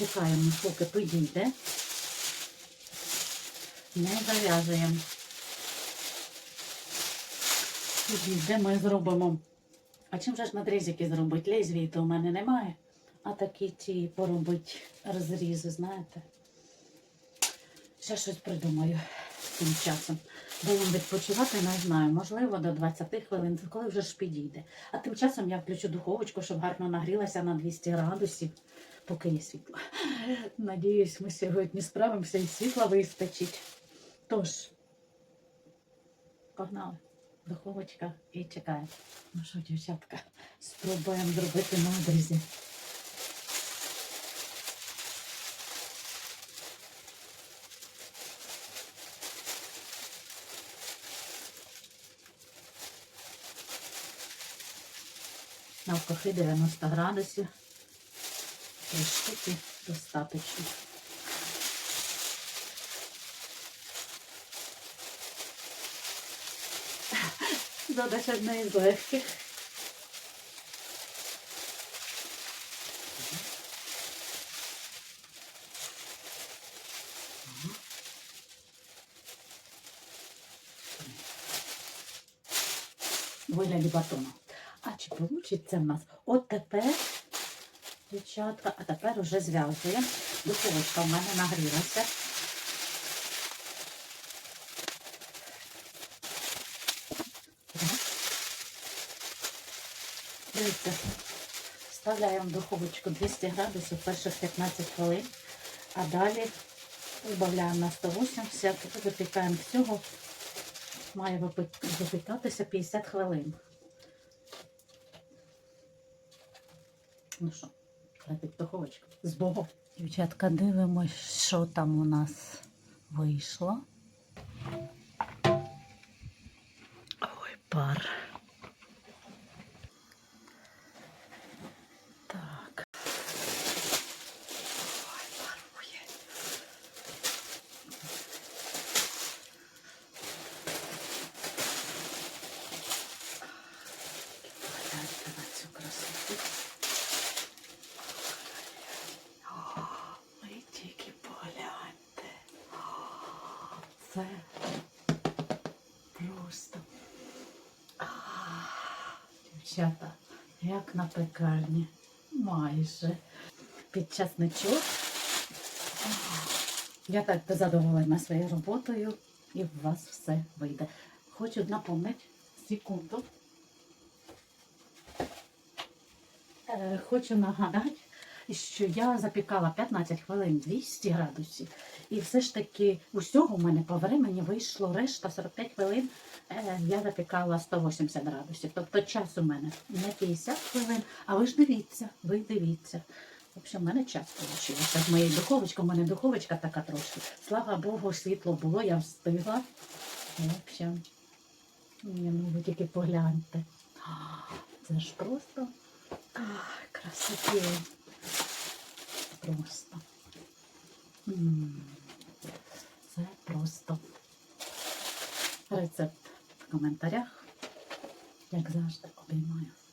Чекаємо, поки підійде. Не зав'язуємо. Підійде, ми зробимо. А чим же ж надрізики зробити? Лезвії то у мене немає. А такі ті поробить розрізи, знаєте. Ще щось придумаю тим часом. Будемо відпочивати, не знаю, можливо, до 20 хвилин, коли вже ж підійде. А тим часом я включу духовочку, щоб гарно нагрілася на 200 градусів, поки є світло. Надіюсь, ми сьогодні справимося і світла вистачить. Тож, погнали. Духовочка і чекає. Ну що, дівчатка, спробуємо зробити надрізі. Навкохи 90 градусів. Три штуки достатньо. Задача одна із легких. Вигляді батону. А чи вийде в нас? От тепер, дівчатка, а тепер уже зв'язуємо. Духовочка в мене нагрілася. Дивіться, вставляємо в духовочку 200 градусів перших 15 хвилин, а далі додаємо на 180, випікаємо всього, має випікатися 50 хвилин. Ну що, духовочка з Богом. Дівчатка, дивимось, що там у нас вийшло. Ой, пар. Так. Ой, парує. Погляньте на цю красоту. О, ви тільки погляньте. Це просто. Дівчата, як на пекарні. Майже. Під часничок. Я так задоволена своєю роботою і в вас все вийде. Хочу напомнити секунду. Е, Хочу нагадати, що я запікала 15 хвилин 200 градусів. І все ж таки усього в мене по времені вийшло решта 45 хвилин. е, Я запікала 180 градусів. Тобто час у мене не 50 хвилин, а ви ж дивіться, ви дивіться. В общем, в мене час вийшло. З моєю духовочкою, у мене духовочка така трошки. Слава Богу, світло було, я встигла. В общем, ні, ну ви тільки погляньте. Це ж просто ах. Просто. М, просто рецепт в коментарях. Як завжди, обіймаю.